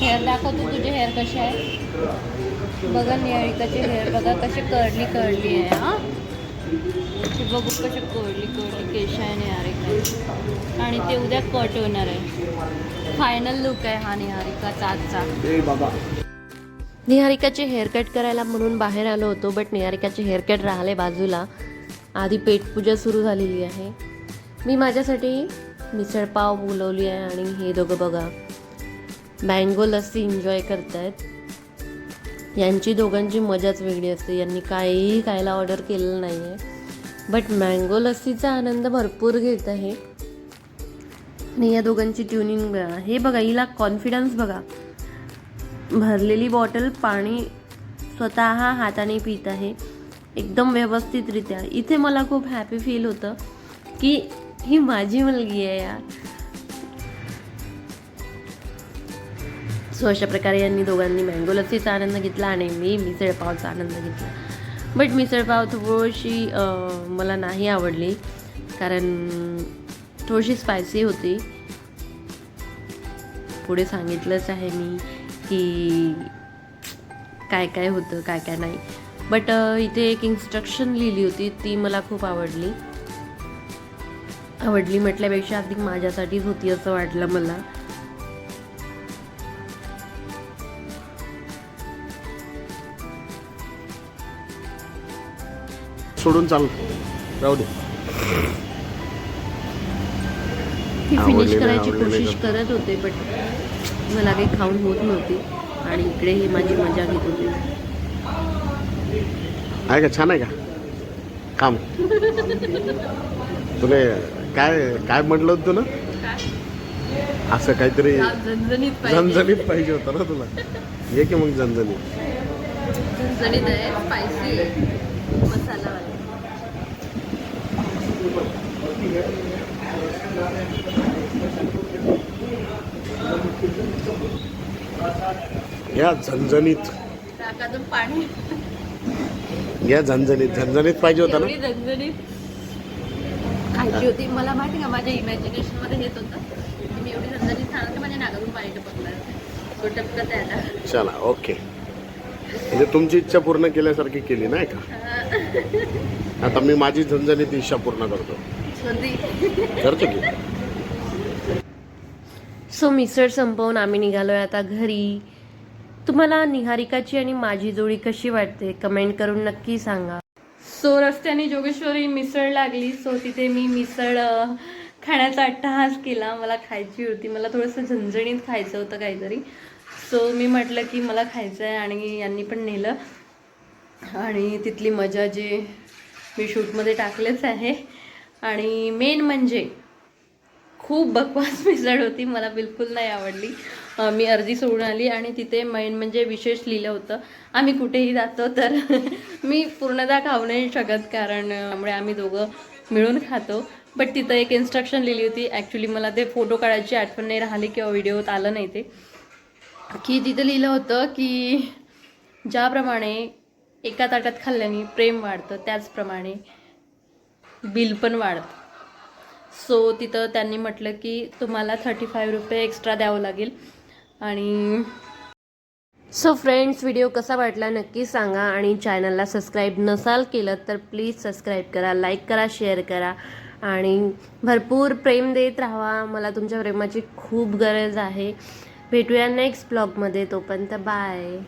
Hair दाखवतो तुझे hair कसे आहे बघा निहारिकाचे हेअर बघा कसे कर्ली कर्ली आहे हा? बघू कसे कर्ली कर्ली केश आहे निहारिका आणि ते उद्या कट होणार आहे. फायनल लुक आहे हा निहारिकाचा आजचा. ए बाबा. निहारिकाचे हेअरकट करायला म्हणून बाहेर आलो होतो बट निहारिकाचे हेअरकट राहिले बाजूला. आधी पेटपूजा सुरू झालेली आहे. मी माझ्यासाठी मिसळपाव बोलवली आहे आणि हे दोघं बघा. मँगो लस्सी एन्जॉय करतायत. यांची दोघांची मजाच वेगळी असते. यांनी काहीही खायला ऑर्डर केलेलं नाही आहे बट मँगो लस्सीचा आनंद भरपूर घेत आहे. आणि या दोघांची ट्युनिंग बघा. हे बघा हिला कॉन्फिडन्स बघा. भरलेली बॉटल पाणी स्वतः हाताने पित आहे. एकदम व्यवस्थितरित्या. इथे मला खूप हॅपी फील होतं की ही माझी मुलगी आहे यार. सो अशा प्रकारे यांनी दोघांनी मँगो लस्सीचा आनंद घेतला आणि मी मिसळपावचा आनंद घेतला. बट मिसळपाव थोडीशी मला नाही आवडली कारण थोडीशी स्पायसी होती. पुढे सांगितलंच आहे मी की काय काय होतं काय काय नाही. बट इथे एक इन्स्ट्रक्शन लिहिली होती ती मला खूप आवडली. आवडली म्हटल्यापेक्षा अधिक माझ्यासाठीच होती असं वाटलं मला. सोडून चाल. राहू दे. ती आवडली फिनिश नाही, करायची आवडली नाही कोशिश करत होते बट मला काही खाऊन होत नव्हती. आणि इकडे ही माझी मजा घेत होते. आहे का? छान आहे का? काम. तुला काय काय म्हटलं होतं तुला? असं काहीतरी झणझणीत झणझणीत पाहिजे होतं ना तुला? ये की मग झणझणीत. झणझणीत आहे स्पायसी आहे. या झणझणीत. नाकातून पाणी. या झणझणीत. झणझणीत पाहिजे होतं ना? एवढी झणझणीत खायची होती. मला माहिती का माझ्या इमॅजिनेशनमध्ये हेच होतं. की मी एवढी झणझणीत खाणार की माझ्या नाकातून पाणी टपकणार. तो टपकत आहे आता. चला ओके. म्हणजे तुमची इच्छा पूर्ण केल्यासारखी केली नाही का? आता मी माझी झणझणीत इच्छा पूर्ण करतो. करतो की? सो मिसळ संपवून आम्ही निघालोय आता घरी. तुम्हाला निहारिकाची आणि माझी जोडी कशी वाटते? कमेंट करून नक्की सांगा. सो रस्त्याने जोगेश्वरी मिसळ लागली. सो तिथे मी मिसळ खाण्याचा अट्टहास केला. मला खायची होती. मला थोडंसं झणझणीत खायचं होतं काहीतरी. सो मी म्हटलं की मला खायचं आहे आणि यांनी पण नेलं. आणि तिथली मजा जे मी शूटमध्ये टाकलेच आहे. आणि मेन म्हणजे खूप बकवास मिसळ होती मला बिलकुल नाही आवडली. मी अर्धी सोडून आली आणि तिथे मेन म्हणजे विशेष लिहिलं होतं आम्ही कुठेही जातो तर मी पूर्णतः खाऊ नाही शकत कारण त्यामुळे आम्ही दोघं मिळून खातो. बट तिथं एक इन्स्ट्रक्शन लिहिली होती ॲक्च्युली मला ते फोटो काढायची आठवण नाही राहिली किंवा व्हिडिओत आलं नाही ते. की तिथं लिहिलं होतं की ज्याप्रमाणे एका ताटात खाल्ल्याने प्रेम वाढतं त्याचप्रमाणे बिल पण वाढतं. सो तिथं त्यांनी म्हटलं की तुम्हाला थर्टी फाईव्ह रुपये एक्स्ट्रा द्यावं लागेल. आणि सो फ्रेंड्स व्हिडिओ कसा वाटला नक्की सांगा आणि चॅनलला सबस्क्राईब नसाल केलं तर प्लीज सबस्क्राईब करा लाईक करा शेअर करा. आणि भरपूर प्रेम देत राहा. मला तुमच्या प्रेमाची खूप गरज आहे. भेटूया नेक्स्ट ब्लॉगमध्ये तोपर्यंत बाय